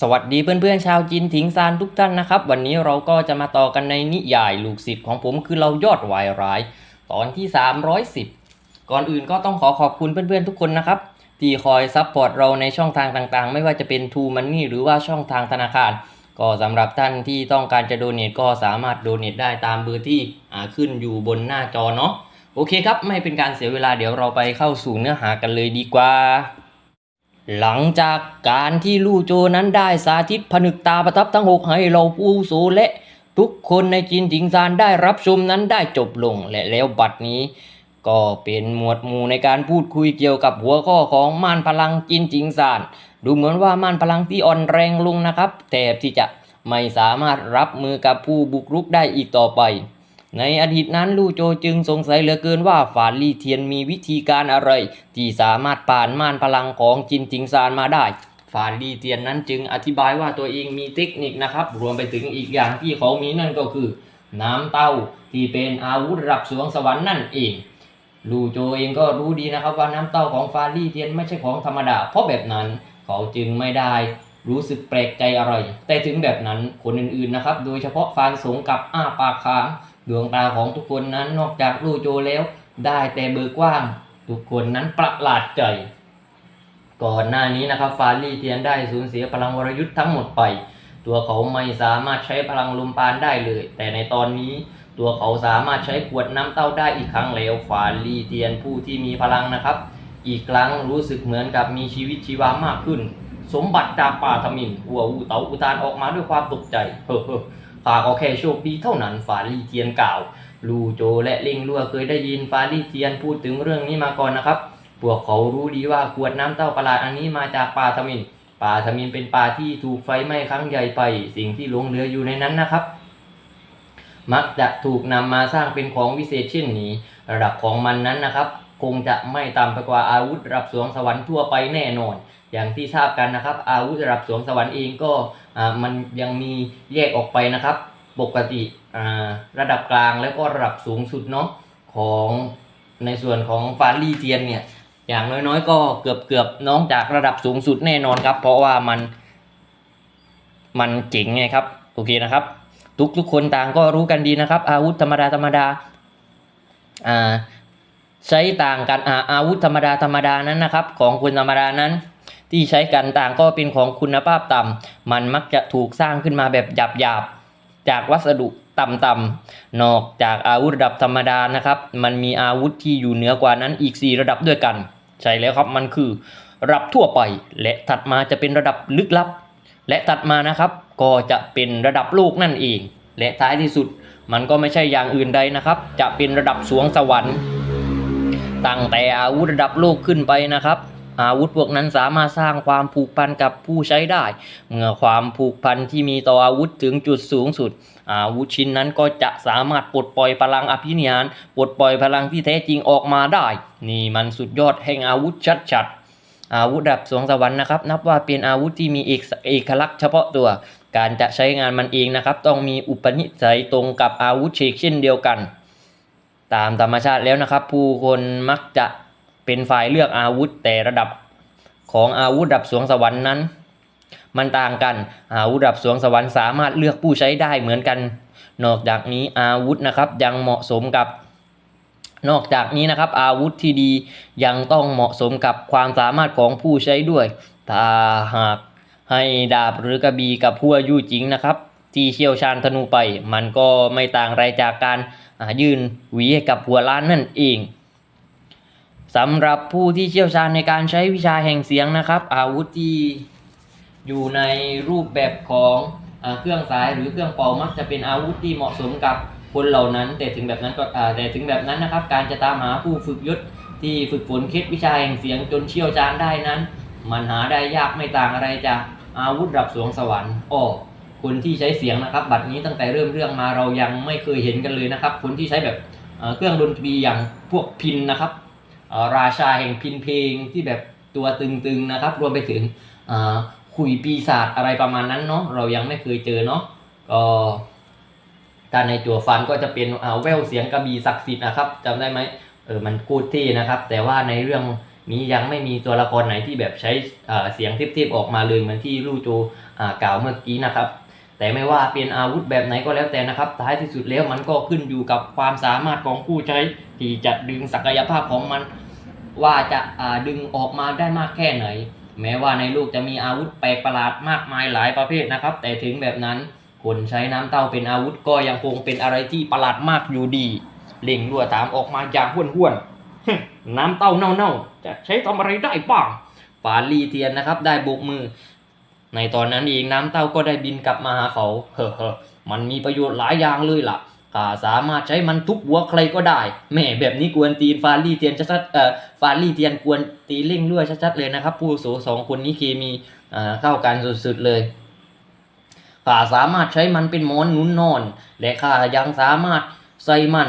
สวัสดีเพื่อนๆชาวจีนถิงซานทุกท่านนะครับ วันนี้เราก็จะมาต่อกันในนิยายลูกศิษย์ของผมคือเรายอดวายร้าย ตอนที่ 310 ก่อนอื่นก็ต้องขอขอบคุณเพื่อนๆทุกคนนะครับ ที่คอยซัพพอร์ตเราในช่องทางต่างๆ ไม่ว่าจะเป็น t ูมันนี่หรือว่าช่องทางธนาคาร ก็สำหรับท่านที่ต้องการจะโดเน a ก็สามารถโดเน a ได้ตามเบอร์ที่ขึ้นอยู่บนหน้าจอเนาะโอเคครับไม่เป็นการเสียเวลาเดี๋ยวเราไปเข้าสู่เนื้อหากันเลยดีกว่า หลังจากการที่ลู่โจนั้นได้สาธิตผนึกตาประทับทั้งหกให้เราผู้อาวุโสและทุกคนในจีนถิงซานได้รับชมนั้นได้จบลงและแล้วบัดนี้ ก็เป็นหมวดหมู่ในการพูดคุยเกี่ยวกับหัวข้อของม่านพลังจีนถิงซาน ดูเหมือนว่าม่านพลังที่อ่อนแรงลงนะครับ แต่ที่จะไม่สามารถรับมือกับผู้บุกรุกได้อีกต่อไป ในอดีตนั้นลู่โจจึงสงสัยเหลือเกินว่าฝานลี่เทียนมีวิธีการอะไร ที่สามารถผ่านม่านพลังของจินจิงซานมาได้ฝานลี่เทียนนั้นจึงอธิบายว่าตัวเองมีเทคนิคนะครับ รวมไปถึงอีกอย่างที่เขามีนั่นก็คือ น้ำเต้าที่เป็นอาวุธรับสวงสวรรค์นั่นเองลู่โจเองก็รู้ดีนะครับว่าน้ำเต้าของฟาลี่เทียนไม่ใช่ของธรรมดา เพราะแบบนั้นเขาจึงไม่ได้รู้สึกแปลกใจอะไร แต่ถึงแบบนั้นคนอื่นๆนะครับ โดยเฉพาะฟานสงกับอ้าปากค้าง ดวงตาของทุกคนนั้นนอกจากลู่โจแล้ว ได้แต่เบิกกว้าง ทุกคนนั้นประหลาดใจ ก่อนหน้านี้นะครับฟาลี่เทียนได้สูญเสียพลังวรยุทธ์ทั้งหมดไป ตัวเขาไม่สามารถใช้พลังลมปานได้เลย แต่ในตอนนี้ตัวเขาสามารถใช้ขวดน้ำเต้าได้อีกครั้งแล้วฟาลี่เทียนผู้ที่มีพลังนะครับ อีกครั้งรู้สึกเหมือนกับมีชีวิตชีวามากขึ้น สมบัติจากป่าทมินหัวอูเตาอุทานออกมาด้วยความตกใจเฮ้อ เฮ้อข้าก็แค่โชคดีเท่านั้นฟาลี่เทียนกล่าวลูโจและลิงลัวเคยได้ยินฟาลี่เทียนพูดถึงเรื่องนี้มาก่อนนะครับ พวกเขารู้ดีว่าขวดน้ำเต้าประหลาดอันนี้มาจากป่าทมินป่าทมินเป็นป่าที่ถูกไฟไหม้ครั้งใหญ่ไป สิ่งที่หลงเหลืออยู่ในนั้นนะครับ มักจะถูกนำมาสร้างเป็นของวิเศษเช่นนี้ ระดับของมันนั้นนะครับ คงจะไม่ต่ำไปกว่าอาวุธระดับสวงสวรรค์ทั่วไปแน่นอน อย่างที่ทราบกันนะครับ อาวุธระดับสวงสวรรค์เองก็อ่ามันยังมีแยกออกไปนะครับ ปกติอ่าระดับกลางแล้วก็ระดับสูงสุดเนาะของในส่วนของฟารีเทียนเนี่ยอย่างน้อยๆ ก็เกือบเกือบๆน้องจากระดับสูงสุดแน่นอนครับ เพราะว่ามันมันเจ๋งไงครับโอเคนะครับ ทุกทุกๆคนต่างก็รู้กันดีนะครับ อาวุธธรรมดาธรรมดาอ่า ใช้ต่างกันอาอาวุธธรรมดาธรรมดานั้นนะครับ ของคนธรรมดานั้น ที่ใช้กันต่างก็เป็นของคุณภาพต่ำมันมักจะถูกสร้างขึ้นมาแบบหยาบๆจากวัสดุต่ำๆนอกจากอาวุธระดับธรรมดานะครับ มันมีอาวุธที่อยู่เหนือกว่านั้นอีก 4 ระดับด้วยกัน ใช่แล้วครับมันคือระดับทั่วไป และถัดมาจะเป็นระดับลึกลับ และถัดมานะครับ ก็จะเป็นระดับโลกนั่นเอง และท้ายที่สุดมันก็ไม่ใช่อย่างอื่นใดนะครับ จะเป็นระดับสวงสวรรค์ ตั้งแต่อาวุธระดับโลกขึ้นไปนะครับอาวุธพวกนั้นสามารถสร้างความผูกพันกับผู้ใช้ได้ เมื่อความผูกพันที่มีต่ออาวุธถึงจุดสูงสุด อาวุธชิ้นนั้นก็จะสามารถปลดปล่อยพลังอภินิหารปลดปล่อยพลังที่แท้จริงออกมาได้ นี่มันสุดยอดแห่งอาวุธชัดๆ อาวุธระดับสวงสวรรค์นะครับ นับว่าเป็นอาวุธที่มีเอกเอกลักษณ์เฉพาะตัว การจะใช้งานมันเองนะครับ ต้องมีอุปนิสัยตรงกับอาวุธเชกเช่นเดียวกัน ตามธรรมชาติแล้วนะครับ ผู้คนมักจะเป็นฝ่ายเลือกอาวุธแต่ระดับของอาวุธระดับสวงสวรรค์นั้น มันต่างกันอาวุธระดับสวงสวรรค์สามารถเลือกผู้ใช้ได้เหมือนกัน นอกจากนี้อาวุธนะครับยังเหมาะสมกับ นอกจากนี้นะครับ อาวุธที่ดียังต้องเหมาะสมกับความสามารถของผู้ใช้ด้วย ถ้าหากให้ดาบหรือกระบี่กับผู้อายุจริงนะครับ ที่เชี่ยวชาญธนูไป มันก็ไม่ต่างไรจากการ ยื่นหวีให้กับหัวล้านนั่นเองสำหรับผู้ที่เชี่ยวชาญในการใช้วิชาแห่งเสียงนะครับ อาวุธที่อยู่ในรูปแบบของอาเครื่องสายหรือเครื่องเป่ามักจะเป็นอาวุธที่เหมาะสมกับคนเหล่านั้น แต่ถึงแบบนั้นก็แต่ถึงแบบนั้นนะครับ การจะตามหาผู้ฝึกยศที่ฝึกฝนเคล็ดวิชาแห่งเสียงจนเชี่ยวชาญได้นั้น มันหาได้ยากไม่ต่างอะไรจากอาวุธระดับสวงสวรรค์อ้อ คนที่ใช้เสียงนะครับ บัดนี้ตั้งแต่เริ่มเรื่องมาเรายังไม่เคยเห็นกันเลยนะครับ คนที่ใช้แบบเครื่องดนตรีอย่างพวกพินนะครับราชาแห่งพินเพลงที่แบบตัวตึงๆนะครับ รวมไปถึงเอ่อขุยปีศาจอะไรประมาณนั้นเนาะเรายังไม่เคยเจอเนาะก็ถ้าในจั่วฟันก็จะเป็นอ่าแววเสียงกระบี่ศักดิ์สิทธิ์นะครับจำได้ไหมเออมันกูดที่นะครับ แต่ว่าในเรื่องมียังไม่มีตัวละครไหนที่แบบใช้เสียงเทพๆออกมาเลยเหมือนที่ลู่โจกล่าวเมื่อกี้นะครับ แต่ไม่ว่าเป็นอาวุธแบบไหนก็แล้วแต่นะครับ ท้ายที่สุดแล้วมันก็ขึ้นอยู่กับความสามารถของผู้ใช้ที่จะดึงศักยภาพของมัน ว่าจะาดึงออกมาได้มากแค่ไหน แม้ว่าในโลกจะมีอาวุธแปลกประหลาดมากมายหลายประเภทนะครับ แต่ถึงแบบนั้นคนใช้น้ำเต้าเป็นอาวุธก็ยังคงเป็นอะไรที่ประหลาดมากอยู่ดีเล่งรั่วตามออกมาอย่างห้วนห้วนๆน้ำเต้าเน่าๆจะใช้ทำอะไรได้บ้างฝาลีเทียนนะครับได้โบกมือ ในตอนนั้นเองน้ำเต้าก็ได้บินกลับมาหาเขา เฮ้อมันมีประโยชน์หลายอย่างเลยล่ะข้าสามารถใช้มันทุบหัวใครก็ได้ แม่แบบนี้กวนตีนฟาลี่เทียนชัดๆเอ่อฟาลี่เทียนกวนตีเร่งด้วยชัดๆเลยนะครับ ผู้อาวุโสสองคนนี้เคมีอ่าเข้ากันสุดๆเลยข้าสามารถใช้มันเป็นหมอนหนุนนอน และข้ายังสามารถใส่มัน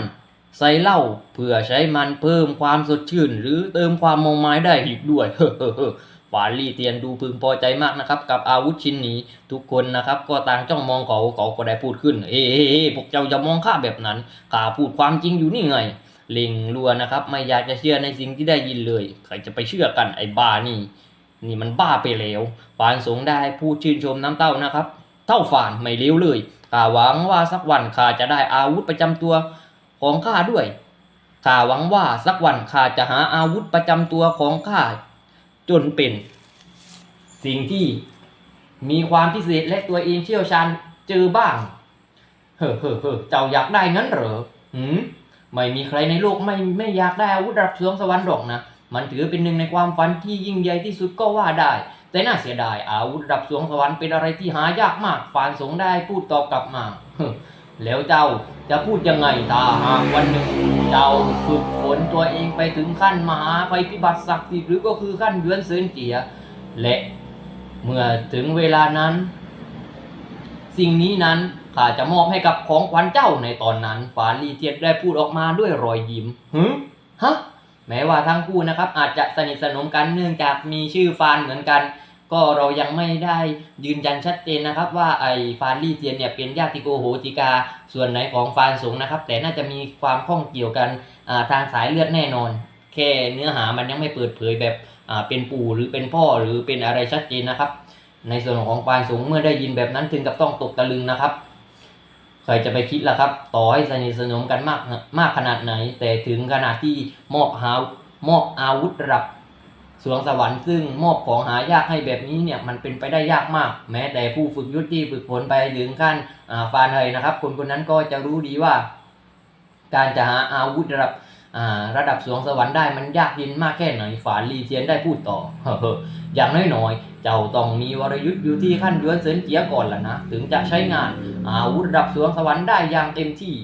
ใส่เหล้าเพื่อใช้มันเพิ่มความสดชื่น หรือเติมความมองไม้ได้อีกด้วยเฮ้อ ๆๆฟาลี่เตียนดูพึงพอใจมากนะครับ กับอาวุธชิ้นนี้ทุกคนนะครับก็ต่างจ้องมองเขาเขาก็ได้พูดขึ้น เอ้ๆๆพวกเจ้าอย่ามองข้าแบบนั้นข้าพูดความจริงอยู่นี่ไงเล็งรัวนะครับ ไม่อยากจะเชื่อในสิ่งที่ได้ยินเลย ใครจะไปเชื่อกันไอ้บ้านี่นี่มันบ้าไปแล้วฟานสงได้พูดชื่นชมน้ำเต้านะครับ เต้าฝานไม่เลี้ยวเลยข้าหวังว่าสักวันข้าจะได้อาวุธประจำตัวของข้าด้วยข้าหวังว่าสักวันข้าจะหาอาวุธประจำตัวของข้า จนเป็น สิ่งที่มีความพิเศษและตัวเองเชี่ยวชาญเจอบ้าง เฮ้อเฮ้อเฮ้อเจ้าอยากได้งั้นเหรอหืมไม่มีใครในโลกไม่ไม่อยากได้อาวุธระดับสวงสวรรค์หรอกนะ มันถือเป็นหนึ่งในความฝันที่ยิ่งใหญ่ที่สุดก็ว่าได้ แต่น่าเสียดายอาวุธระดับสวงสวรรค์เป็นอะไรที่หายากมากฟานสงได้พูดตอบกลับมาเฮ้อ แล้วเจ้าจะพูดยังไงถ้าหากวันหนึ่งเจ้าฝึกฝนตัวเองไปถึงขั้นมหาภัยพิบัติศักดิ์สิทธิ์หรือก็คือขั้นเยือนเซินเจีย และเมื่อถึงเวลานั้น สิ่งนี้นั้นข้าจะมอบให้กับของขวัญเจ้าในตอนนั้นฟานลีเทียดได้พูดออกมาด้วยรอยยิ้มฮึฮะแม้ว่าทั้งคู่นะครับอาจจะสนิทสนมกันเนื่องจากมีชื่อฟานเหมือนกัน ก็เรายังไม่ได้ยืนยันชัดเจนนะครับ ว่าไอ้ฟานลี่เทียนเนี่ยเป็นญาติโกโหติกาส่วนไหนของฟานสงนะครับ แต่น่าจะมีความข้องเกี่ยวกันทางสายเลือดแน่นอน แค่เนื้อหามันยังไม่เปิดเผยแบบเป็นปู่หรือเป็นพ่อหรือเป็นอะไรชัดเจนนะครับ ในส่วนของฟานสงเมื่อได้ยินแบบนั้นถึงกับต้องตกตะลึงนะครับใครจะไปคิดล่ะครับ ต่อให้สนิทสนมกันมากมากขนาดไหน แต่ถึงขนาดที่มอบหามอบอาวุธระดับ วงสวรรค์ซึ่งมอบของหายากให้แบบนี้เนี่ยมันเป็นไปได้ยากมาก แม้แต่ผู้ฝึกยุทธที่ฝึกฝนไปถึงขั้นฟานเฮยนะครับ คนคนนั้นก็จะรู้ดีว่า การจะหาอาวุธระดับระดับสวงสวรรค์ได้มันยากเย็นมากแค่ไหนฝานลีเทียนได้พูดต่อ อย่างน้อยๆ เจ้าต้องมีวรยุทธ์อยู่ที่ขั้นยวนเซินเจียก่อนล่ะนะ ถึงจะใช้งานอาวุธระดับสวงสวรรค์ได้อย่างเต็มที่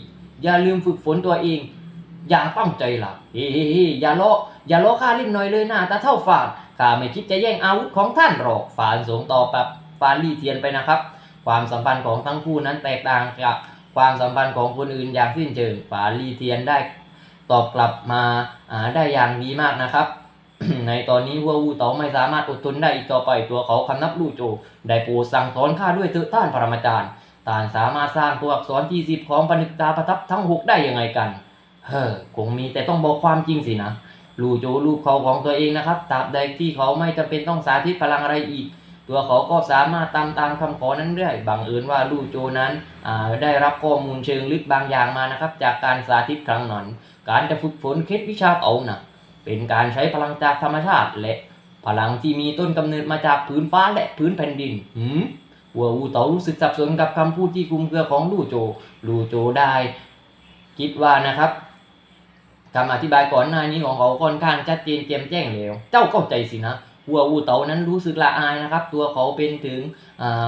อย่าลืมฝึกฝนตัวเอง อย่างตั้งใจล่ะเฮ้ๆๆอย่าล้อ อย่าล้อข้าลิ้นหน่อยเลยนะตาเท่าฝานข้าไม่คิดจะแย่งอาวุธของท่านหรอกฝานสงต่อแบบฟานลี่เทียนไปนะครับ ความสัมพันธ์ของทั้งคู่นั้นแตกต่างจากความสัมพันธ์ของคนอื่นอย่างสิ้นเชิงฝานลี่เทียนได้ตอบกลับมาอ่าได้อย่างดีมากนะครับ ในตอนนี้วัววูเต๋าไม่สามารถอดทนได้อีกต่อไปตัวเขาคำนับลู่โจ ได้ปรดสั่งสอนข้าด้วยเถอะท่านปรมาจารย์ต่านสามารถสร้างตัวอักษรที่สิบของปณิตาประทับทั้งหกได้ยังไงกัน เฮ้อคงมีแต่ต้องบอกความจริงสินะ ลู่โจลูกเขาของตัวเองนะครับตราบใดที่เขาไม่จำเป็นต้องสาธิตพลังอะไรอีก ตัวเขาก็สามารถตามตามคำขอนั้นได้บังเอิญว่าลู่โจนั้นได้รับข้อมูลเชิงลึกบางอย่างมานะครับ จากการสาธิตครั้งนั้น การจะฝึกฝนเคล็ดวิชาเขานะเป็นการใช้พลังจากธรรมชาติและพลังที่มีต้นกำเนิดมาจากพื้นฟ้าและพื้นแผ่นดินหืมหัวอูเต๋ารู้สึกสับสนกับคำพูดที่คุมเครือของลู่โจ ลู่โจได้ คิดว่านะครับ คำอธิบายก่อนหน้านี้ของเขาค่อนข้างชัดเจนแจ่มแจ้งแล้ว เจ้าเข้าใจสินะหัวอูเต๋านั้นรู้สึกละอายนะครับ ตัวเขาเป็นถึง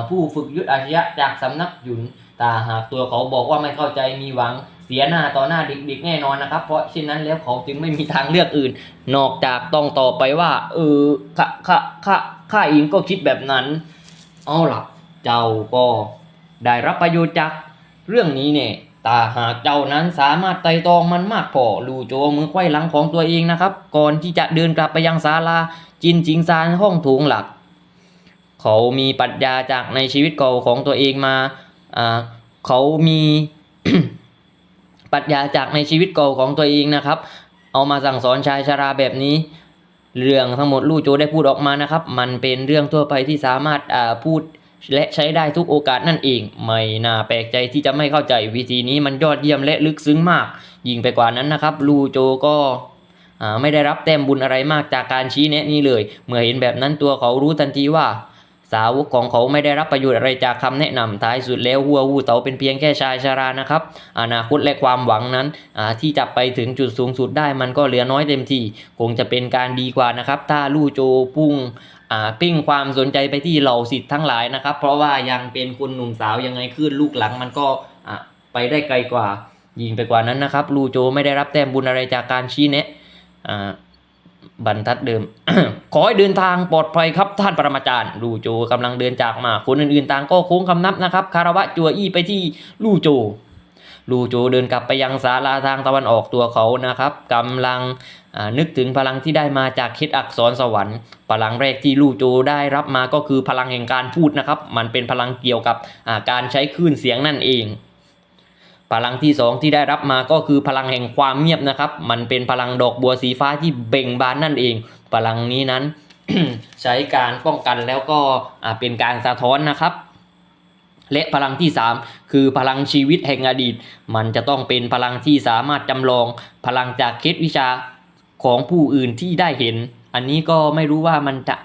ผู้ฝึกยุทธอาชญะจากสำนักหยุนแต่หากตัวเขาบอกว่าไม่เข้าใจมีหวังเสียหน้าต่อหน้าเด็กๆแน่นอนนะครับ เพราะเช่นนั้นแล้วเขาจึงไม่มีทางเลือกอื่น นอกจากต้องต่อไปว่า เออข้าข้าข้าข้าเองก็คิดแบบนั้น เอาล่ะ เจ้าก็ได้รับประโยชน์จากเรื่องนี้เนี่ย ตาหากเจ้านั้นสามารถไต่ตองมันมากพอลู่โจมือไขว้หลังของตัวเองนะครับ ก่อนที่จะเดินกลับไปยังศาลาจินจิงซานห้องโถงหลัก เขามีปรัชญาจากในชีวิตเก่าของตัวเองมาอ่าเขามีปรัชญาจากในชีวิตเก่าของตัวเองนะครับ เอามาสั่งสอนชายชราแบบนี้ เรื่องทั้งหมดลู่โจได้พูดออกมานะครับ มันเป็นเรื่องทั่วไปที่สามารถอ่าพูด และใช้ได้ทุกโอกาสนั่นเอง ไม่น่าแปลกใจที่จะไม่เข้าใจวิธีนี้มันยอดเยี่ยมและลึกซึ้งมาก ยิ่งไปกว่านั้นนะครับ ลู่โจก็ไม่ได้รับแต้มบุญอะไรมากจากการชี้แนะนี้เลย เมื่อเห็นแบบนั้นตัวเขารู้ทันทีว่า สาวกของเขาไม่ได้รับประโยชน์อะไรจากคำแนะนำท้ายสุดแล้วหัววูเตาเป็นเพียงแค่ชายชารานะครับ อนาคตและความหวังนั้นที่จะไปถึงจุดสูงสุดได้มันก็เหลือน้อยเต็มทีคงจะเป็นการดีกว่านะครับ ถ้าลู่โจพุ่ง ปิ้งความสนใจไปที่เหล่าสิทธิ์ทั้งหลายนะครับ เพราะว่ายังเป็นคนหนุ่มสาวยังไงขึ้นลูกหลังมันก็ไปได้ไกลกว่ายิงไปกว่านั้นนะครับ ลู่โจไม่ได้รับแต้มบุญอะไรจากการชี้แนะบรรทัดเดิม ขอให้เดินทางปลอดภัยครับท่านปรมาจารย์ ลู่โจกำลังเดินจากมา คนอื่นๆต่างก็โค้งคำนับนะครับ คารวะจัวอี้ไปที่ลู่โจ ลู่โจเดินกลับไปยังศาลาทางตะวันออกตัวเขานะครับกำลังนึกถึงพลังที่ได้มาจากคิดอักษรสวรรค์ พลังแรกที่ลู่โจได้รับมาก็คือพลังแห่งการพูดนะครับ มันเป็นพลังเกี่ยวกับการใช้คลื่นเสียงนั่นเองพลังที่สองที่ได้รับมาก็คือพลังแห่งความเงียบนะครับ มันเป็นพลังดอกบัวสีฟ้าที่เบ่งบานนั่นเอง พลังนี้นั้น ใช้การป้องกันแล้วก็เป็นการสะท้อนนะครับ และพลังที่ 3 คือพลังชีวิตแห่งอดีต มันจะต้องเป็นพลังที่สามารถจำลอง พลังจากเคสวิชาของผู้อื่นที่ได้เห็น อันนี้ก็ไม่รู้ว่ามันจะ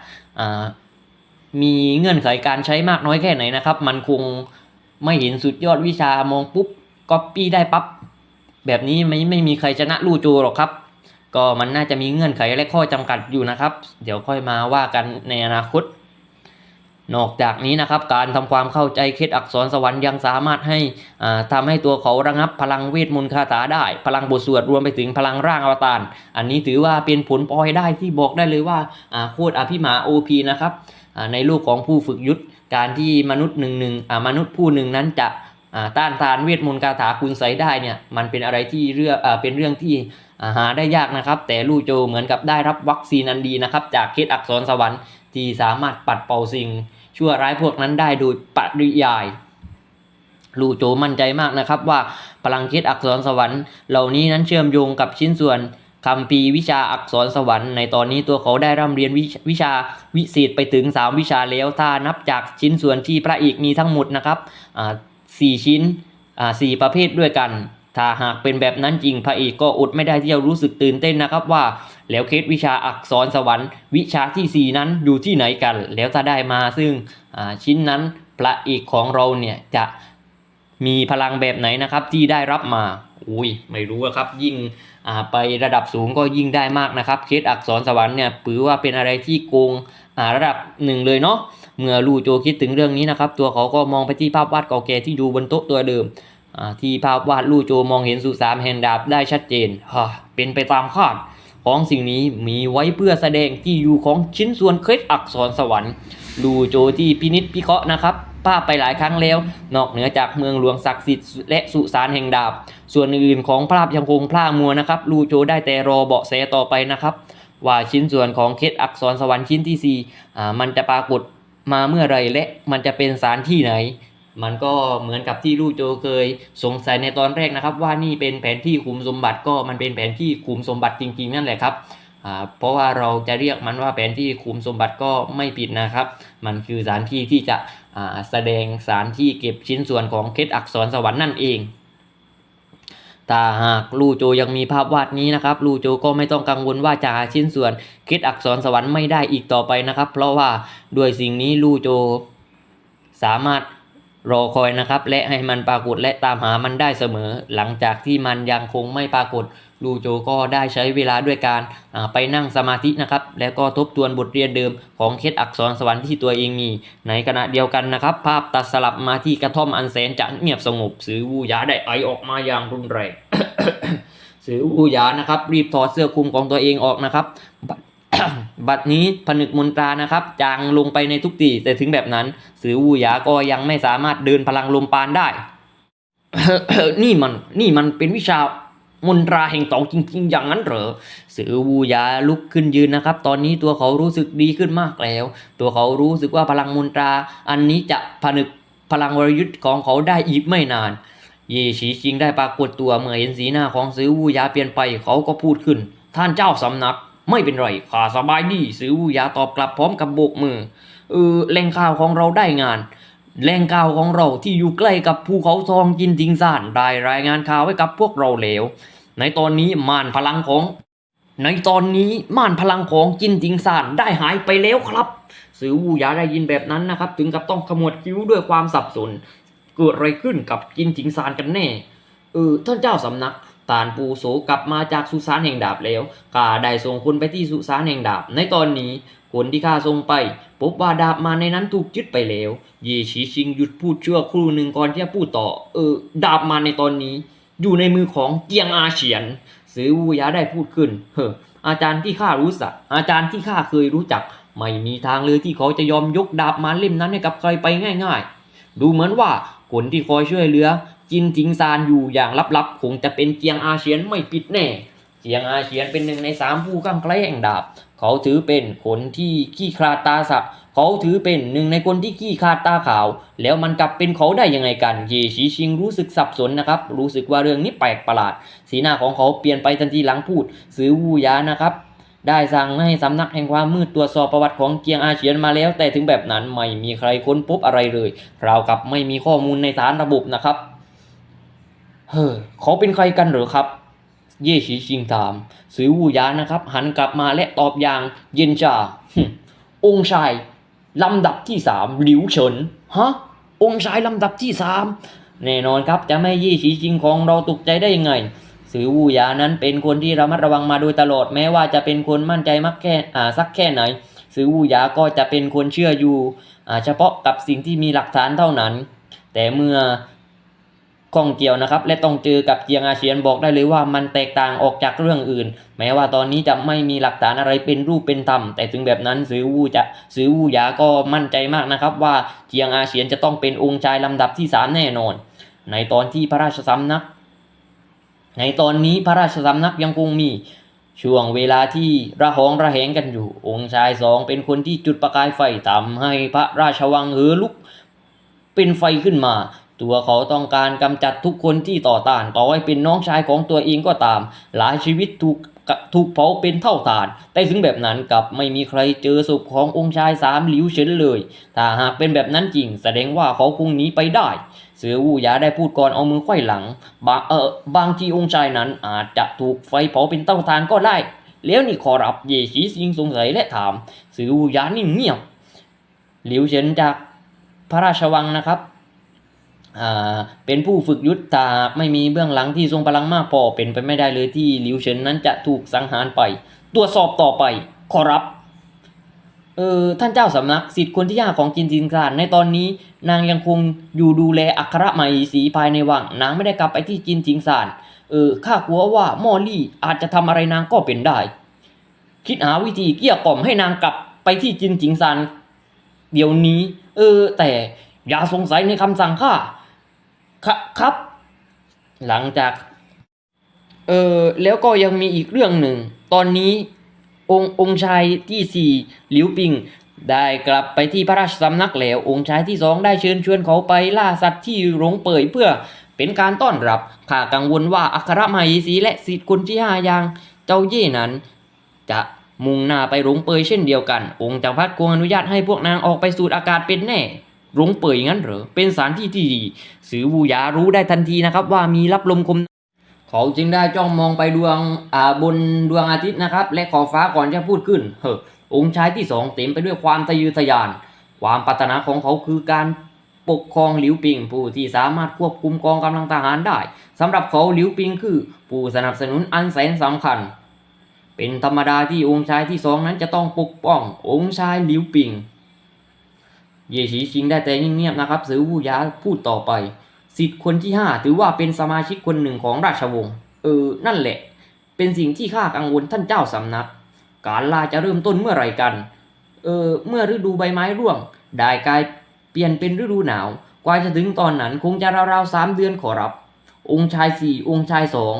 มีเงื่อนไขการใช้มากน้อยแค่ไหนนะครับ มันคงไม่เห็นสุดยอดวิชามองปุ๊บก๊อปปี้ได้ปั๊บแบบนี้ไม่ไม่มีใครชนะลู่โจหรอกครับ ก็มันน่าจะมีเงื่อนไขและข้อจำกัดอยู่นะครับ เดี๋ยวค่อยมาว่ากันในอนาคต นอกจากนี้นะครับการทำความเข้าใจเคล็ดอักษรสวรรค์ยังสามารถให้อ่าทำให้ตัวเขาระงับพลังเวทมนต์คาถาได้ พลังบทสวดรวมไปถึงพลังร่างอวตารอันนี้ถือว่าเป็นผลพลอยได้ที่บอกได้เลยว่าโคตรอภิมหาโอพีนะครับในโลกของผู้ฝึกยุทธการที่มนุษย์หนึ่งหนึ่งมนุษย์ผู้หนึ่งนั้นจะต้านทานเวทมนต์คาถาคุณใสยได้เนี่ยมันเป็นอะไรที่เรื่องอเป็นเรื่องที่าหาได้ยากนะครับ แต่ลู่โจเหมือนกับได้รับวัคซีนอันดีนะครับ จากเคล็ดอักษรสวรรค์ที่สามารถปัดเป่าสิ่ง ชั่วร้ายพวกนั้นได้โดยปริยายลู่โจมั่นใจมากนะครับว่าพลังคิดอักษรสวรรค์เหล่านี้นั้นเชื่อมโยงกับชิ้นส่วนคำพีวิชาอักษรสวรรค์ในตอนนี้ตัวเขาได้ร่ำเรียนวิชวิชาวิเศษไปถึง 3 วิชาแล้วถ้านับจากชิ้นส่วนที่พระเอกมีทั้งหมดนะครับสี่ชิ้นสี่ประเภทด้วยกัน ถ้าหากเป็นแบบนั้นจริงพระเอกก็อดไม่ได้ที่จะรู้สึกตื่นเต้นนะครับว่า แล้วเคสวิชาอักษรสวรรค์ วิชาที่ 4 นั้นอยู่ที่ไหนกัน แล้วถ้าได้มาซึ่งชิ้นนั้นพระเอกของเราเนี่ยจะมีพลังแบบไหนนะครับที่ได้รับมา อุ้ยไม่รู้ครับยิ่งไประดับสูงก็ยิ่งได้มากนะครับ เคสอักษรสวรรค์เนี่ยปือว่าเป็นอะไรที่โกงระดับหนึ่งเลยเนาะเมื่อลู่โจคิดถึงเรื่องนี้นะครับ ตัวเขาก็มองไปที่ภาพวาดเก่าแก่ที่อยู่บนโต๊ะตัวเดิมที่ภาพวาดลู่โจมองเห็นสุสานแห่งดาบได้ชัดเจนเป็นไปตามคาด ของสิ่งนี้มีไว้เพื่อแสดงที่อยู่ของชิ้นส่วนเคล็ดอักษรสวรรค์ลู่โจที่พินิษพิเคราะห์นะครับภาพไปหลายครั้งแล้ว นอกเหนือจากเมืองหลวงศักดิ์สิทธิ์และสุสานแห่งดาบ ส่วนอื่นของภาพยังคงพล่ามัวนะครับลู่โจได้แต่รอเบาะแสต่อไปนะครับ ว่าชิ้นส่วนของเคล็ดอักษรสวรรค์ชิ้นที่สี่อ่ามันจะปรากฏมาเมื่อไรและมันจะเป็นสารที่ไหน มันก็เหมือนกับที่ลู่โจเคยสงสัยในตอนแรกนะครับ ว่านี่เป็นแผนที่ขุมสมบัติก็มันเป็นแผนที่ขุมสมบัติจริง ๆ นั่นแหละครับเพราะว่าเราจะเรียกมันว่าแผนที่ขุมสมบัติก็ไม่ผิดนะครับ มันคือสถานที่ที่จะอ่าแสดงสถานที่เก็บชิ้นส่วนของเคล็ดอักษรสวรรค์นั่นเองถ้าหากลู่โจยังมีภาพวาดนี้นะครับ ลู่โจก็ไม่ต้องกังวลว่าจะหาชิ้นส่วนเคล็ดอักษรสวรรค์ไม่ได้อีกต่อไปนะครับ เพราะว่าด้วยสิ่งนี้ลู่โจสามารถ รอคอยนะครับและให้มันปรากฏและตามหามันได้เสมอ หลังจากที่มันยังคงไม่ปรากฏลูโจก็ได้ใช้เวลาด้วยการไปนั่งสมาธินะครับ แล้วก็ทบทวนบทเรียนเดิมของเคล็ดอักษรสวรรค์ที่ตัวเองมี ในขณะเดียวกันนะครับ ภาพตัดสลับมาที่กระท่อมอันแสนจะเงียบสงบ สือวูยาได้ไอออกมาอย่างรุนแรงสือวูยานะครับ รีบถอดเสื้อคลุมของตัวเองออกนะครับ บัดนี้ผนึกมนตรานะครับ จางลงไปในทุกตีแต่ถึงแบบนั้น สือวูหยาก็ยังไม่สามารถเดินพลังลมปานได้ นี่มันนี่มันเป็นวิชามนตราแห่งตองจริง ๆ อย่างนั้นเหรอสือวูยาลุกขึ้นยืนนะครับ ตอนนี้ตัวเขารู้สึกดีขึ้นมากแล้ว ตัวเขารู้สึกว่าพลังมนตรา อันนี้จะผนึกพลังวรยุทธ์ของเขาได้อีกไม่นาน เย่ฉีชิงได้ปรากฏตัวเมื่อเห็นสีหน้าของสือวูยาเปลี่ยนไปเขาก็พูดขึ้น ท่านเจ้าสำนัก ไม่เป็นไรข้าสบายดีซื้อวูยาตอบกลับพร้อมกับโบกมือ เออแหล่งข่าวของเราได้งานแหล่งข่าวของเราที่อยู่ใกล้กับภูเขาทองจินทิงซานได้รายงานข่าวไว้กับพวกเราแล้วในตอนนี้ม่านพลังของ ในตอนนี้ม่านพลังของจินทิงซานได้หายไปแล้วครับสือวูยาได้ยินแบบนั้นนะครับ ถึงกับต้องขมวดคิ้วด้วยความสับสน เกิดอะไรขึ้นกับจินทิงซานกันแน่เออท่านเจ้าสำนัก ตานปูโสกลับมาจากสุสานแห่งดาบแล้วข้าได้ส่งคนไปที่สุสานแห่งดาบ ในตอนนี้คนที่ข้าส่งไป พบว่าดาบมาในนั้นถูกยึดไปแล้วเยชีชิงหยุดพูดชั่วครู่หนึ่งก่อนที่จะพูดต่อ เออ ดาบมาในตอนนี้ อยู่ในมือของเกียงอาเฉียนสือวูยาได้พูดขึ้น เฮ้ออาจารย์ที่ข้ารู้สักอาจารย์ที่ข้าเคยรู้จัก ไม่มีทางเลยที่เขาจะยอมยกดาบมาเล่มนั้นให้กับใครไปง่าย ๆ ดูเหมือนว่าคนที่คอยช่วยเหลือ จินทิงซานอยู่อย่างลับๆคงจะเป็นเจียงอาเฉียนไม่ผิดแน่ เจียงอาเฉียนเป็นหนึ่งในสามผู้ข้างใกล้แห่งดาบ เขาถือเป็นคนที่ขี้คลาดตาสับเขาถือเป็นหนึ่งในคนที่ขี้คลาดตาขาว แล้วมันกลับเป็นเขาได้ยังไงกัน เยชีชิงรู้สึกสับสนนะครับ รู้สึกว่าเรื่องนี้แปลกประหลาด สีหน้าของเขาเปลี่ยนไปทันทีหลังพูด ซื้อวูยานะครับได้สั่งให้สำนักแห่งความมืดตรวจสอบประวัติของเจียงอาเฉียนมาแล้ว แต่ถึงแบบนั้นไม่มีใครค้นพบอะไรเลย เรากับไม่มีข้อมูลในฐานระบบนะครับ เฮ้อเขาเป็นใครกันเหรอครับ เย่ฉีชิงถามสือวูยานะครับ หันกลับมาและตอบอย่างเย็นชาองค์ชายลำดับที่สามหลิวเฉินฮะองค์ชายลำดับที่สามแน่นอนครับจะไม่เย่ฉีชิงของเราตกใจได้ยังไงสือวูยานั้นเป็นคนที่ระมัดระวังมาโดยตลอดแม้ว่าจะเป็นคนมั่นใจมักแค่อ่าสักแค่ไหนสือวูยาก็จะเป็นคนเชื่ออยู่อ่าเฉพาะกับสิ่งที่มีหลักฐานเท่านั้น แต่เมื่อ ข้องเกี่ยวนะครับ และต้องเจอกับเจียงอาเซียนบอกได้เลยว่ามันแตกต่างออกจากเรื่องอื่น แม้ว่าตอนนี้จะไม่มีหลักฐานอะไรเป็นรูปเป็นธรรมแต่ถึงแบบนั้นซือวูจะซือวูยาก็มั่นใจมากนะครับ ว่าเจียงอาเซียนจะต้องเป็นองค์ชายลำดับที่สามแน่นอน ในตอนที่พระราชสำนัก ในตอนนี้พระราชสำนักยังคงมีช่วงเวลาที่ระหองระแหงกันอยู่ องค์ชายสองเป็นคนที่จุดประกายไฟทำให้พระราชวังเหือลุกเป็นไฟขึ้นมา ตัวเขาต้องการกำจัดทุกคนที่ต่อต้านต่อให้เป็นน้องชายของตัวเองก็ตาม หลายชีวิตถูกถูกเผาเป็นเท่าฐาน แต่ถึงแบบนั้นกับไม่มีใครเจอศพขององค์ชายสามหลิวเฉินเลย ถ้าหากเป็นแบบนั้นจริง แสดงว่าเขาคงหนีไปได้ เสือวูหยาได้พูดก่อนเอามือไขว้หลัง บางเออบางที่องค์ชายนั้นอาจจะถูกไฟเผาเป็นเต้าทานก็ได้ แล้วนี่ขอรับเยชีสิงสงสัยและถาม เสือวูหยานิ่งเงียบหลิวเฉินจากพระราชวังนะครับ เป็นผู้ฝึกยุทธาไม่มีเบื้องหลังที่ทรงพลังมากพอเป็นไปไม่ได้เลยที่หลิวเฉินนั้นจะถูกสังหารไป ตรวจสอบต่อไปขอรับเออท่านเจ้าสำนักสิทธิ์คนที่ห้าของจินจินครานในตอนนี้ นางยังคงอยู่ดูแลอัครมเหสีภายในวังนางไม่ได้กลับไปที่จินจิงซานเออข้ากลัวว่ามอลี่อาจจะทำอะไรนางก็เป็นได้ คิดหาวิธีเกลี้ยกล่อมให้นางกลับไปที่จินจิงซานเดี๋ยวนี้ เออ แต่อย่าสงสัยในคำสั่งข้า ครับ หลังจาก เออแล้วก็ยังมีอีกเรื่องหนึ่ง ตอนนี้องค์องชายที่สี่หลิวปิง ได้กลับไปที่พระราชสำนักแล้ว องค์ชายที่สองได้เชิญชวนเขาไปล่าสัตว์ที่หลงเป่ยเพื่อเป็นการต้อนรับข้ากังวลว่าอัครมเหสีและสิทธิ์คนที่ห้าอย่างเจ้าเย่นั้น จะมุ่งหน้าไปหลงเปยเช่นเดียวกัน องค์จักรพรรดิควรอนุญาตให้พวกนางออกไปสูดอากาศเป็นแน่ หลงเปยงั้นเหรอ เป็นสถานที่ที่ดี สือบูยารู้ได้ทันทีนะครับ ว่ามีรับลมคม เขาจึงได้จ้องมองไปดวงอ่าบนดวงอาทิตย์นะครับ และขอบฟ้าก่อนจะพูดขึ้น เฮ้อองค์ชายที่สองเต็มไปด้วยความทะเยอทะยาน ความปรารถนาของเขาคือการปกครองหลิวปิง ผู้ที่สามารถควบคุมกองกำลังทหารได้สำหรับเขาหลิวปิงคือ ผู้สนับสนุนอันแสนสำคัญ เป็นธรรมดาที่องค์ชายที่สองนั้นจะต้องปกป้อง องค์ชายหลิวปิง เยฉีชิงได้แต่เงียบๆนะครับสือวูยาพูดต่อไป สิทธิ์คนที่ห้าถือว่าเป็นสมาชิกคนหนึ่งของราชวงศ์เออ นั่นแหละ เป็นสิ่งที่ข้ากังวลท่านเจ้าสำนัก การลาจะเริ่มต้นเมื่อไรกัน เออ เมื่อฤดูใบไม้ร่วง ได้กลายเปลี่ยนเป็นฤดูหนาว กว่าจะถึงตอนนั้นคงจะราวๆสามเดือนขอรับ องค์ชายสี่องค์ชายสอง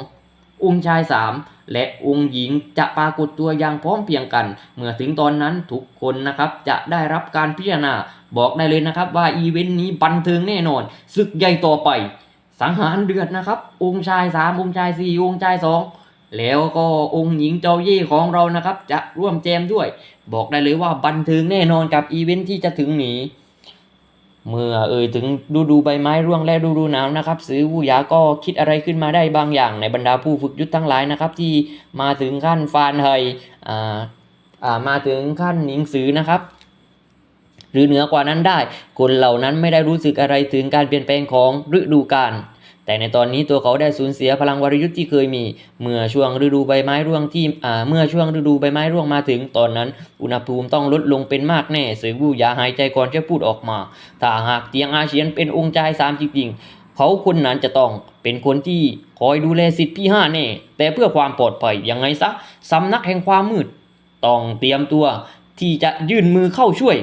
องค์ชายสาม และองค์หญิงจะปรากฏตัวอย่างพร้อมเพียงกัน เมื่อถึงตอนนั้นทุกคนนะครับจะได้รับการพิจารณาบอกได้เลยนะครับว่าอีเวนต์นี้บันเทิงแน่นอนศึกใหญ่ต่อไป สังหารเดือดนะครับ องค์ชายสามองค์ชายสี่องค์ชายสองแล้วก็องค์หญิงเจ้าเย่ของเรานะครับ จะร่วมแจมด้วย บอกได้เลยว่าบันเทิงแน่นอนกับอีเวนท์ที่จะถึงนี้ เมื่อเอ่ยถึงดูดูใบไม้ร่วงและดูดูหนาวนะครับซื้อวูยาก็คิดอะไรขึ้นมาได้บางอย่างในบรรดาผู้ฝึกยุทธทั้งหลายนะครับ ที่มาถึงขั้นฟานเฮยอ่าอ่ามาถึงขั้นหนิงสือนะครับหรือเหนือกว่านั้นได้ คนเหล่านั้นไม่ได้รู้สึกอะไรถึงการเปลี่ยนแปลงของฤดูกาล แต่ในตอนนี้ตัวเขาได้สูญเสียพลังวรยุทธ์ที่เคยมี เมื่อช่วงฤดูใบไม้ร่วงที่อ่าเมื่อช่วงฤดูใบไม้ร่วงมาถึงตอนนั้น อุณหภูมิต้องลดลงเป็นมากแน่เสือวูอย่าหายใจก่อนจะพูดออกมา ถ้าหากเตียงอาเชียนเป็นองค์ชายสามจริงๆเขาคนนั้นจะต้องเป็นคนที่คอยดูแลสิทธิ์พี่ห้าแน่ แต่เพื่อความปลอดภัยยังไงซะสำนักแห่งความมืด ต้องเตรียมตัวที่จะยื่นมือเข้าช่วย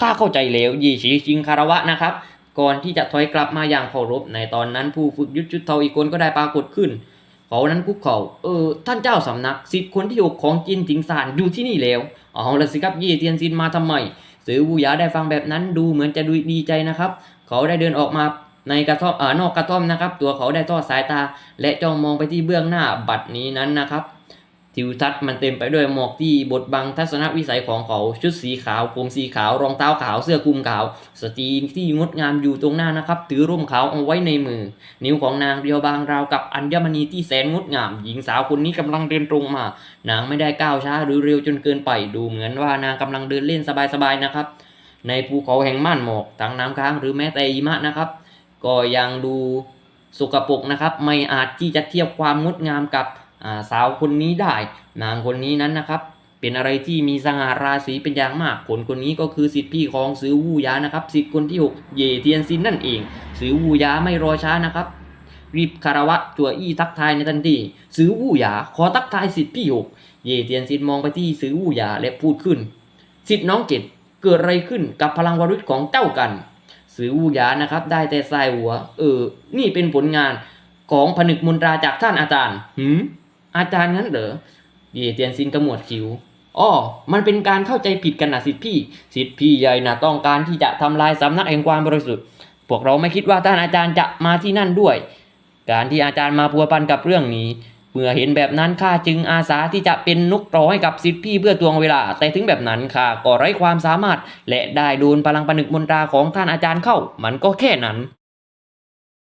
ข้าเข้าใจแล้วยีชีชิงคารวะนะครับ ก่อนที่จะถอยกลับมาอย่างเคารพในตอนนั้นผู้ฝึกยุทธชุดเทาอีกคนก็ได้ปรากฏขึ้น เขานั้นคุกเข่าเออท่านเจ้าสำนักสิทธิ์คนที่หกของจินถิงซานอยู่ที่นี่แล้วเอาละสิครับยี่เทียนซินมาทำไมสือวูหยาได้ฟังแบบนั้นดูเหมือนจะดูดีใจนะครับ เขาได้เดินออกมาในกระท่อมเอ่อนอกกระท่อมนะครับ ตัวเขาได้ทอดสายตา และจ้องมองไปที่เบื้องหน้าบัดนี้นั้นนะครับ ทิวทัศน์มันเต็มไปด้วยหมอกที่บดบังทัศนวิสัยของเขาชุดสีขาวผมสีขาวรองเท้าขาวเสื้อคลุมขาว สตรีที่งดงามอยู่ตรงหน้านะครับ ถือร่มขาวเอาไว้ในมือ นิ้วของนางเรียวบางราวกับอัญมณีที่แสนงดงาม หญิงสาวคนนี้กำลังเดินตรงมา นางไม่ได้ก้าวช้าหรือเร็วจนเกินไปดูเหมือนว่านางกำลังเดินเล่นสบายๆนะครับ ในภูเขาแห่งม่านหมอกทั้งน้ำค้างหรือแม้แต่หิมะนะครับ ก็ยังดูสกปรกนะครับ ไม่อาจที่จะเทียบความงดงามกับ สาวคนนี้ได้นางคนนี้นั้นนะครับ เป็นอะไรที่มีสง่าราศีเป็นอย่างมากคนคนนี้ก็คือสิทธิพี่ของซื้อวูยานะครับสิทธิคนที่ 6 เย่เทียนซินนั่นเองซื้อวูยาไม่รอช้านะครับ รีบคารวะจัวอี้ทักทายในทันทีซื้อวูยาขอทักทายสิทธิพี่หกเย่เทียนซินมองไปที่ซื้อวูยาและพูดขึ้น สิทธิน้องเจ็ดเกิดอะไรขึ้นกับพลังวรุษของเจ้ากันซื้อวูยานะครับ ได้แต่สายหัว เออ นี่เป็นผลงานของผนึกมนตราจากท่านอาจารย์หืม อาจารย์งั้นเหรอเย่เตียนซินกระหมวดคิ้วอ้อมันเป็นการเข้าใจผิดกันนะสิทธิพี่ สิทธิพี่ใหญ่นะต้องการที่จะทำลายสำนักแห่งความบริสุทธิ์ พวกเราไม่คิดว่าท่านอาจารย์จะมาที่นั่นด้วย การที่อาจารย์มาพัวพันกับเรื่องนี้ เมื่อเห็นแบบนั้นข้าจึงอาสาที่จะเป็นนกรอให้กับสิทธิพี่เพื่อตวงเวลา แต่ถึงแบบนั้นข้าก็ไร้ความสามารถ และได้โดนพลังผนึกมนตราของท่านอาจารย์เข้า มันก็แค่นั้น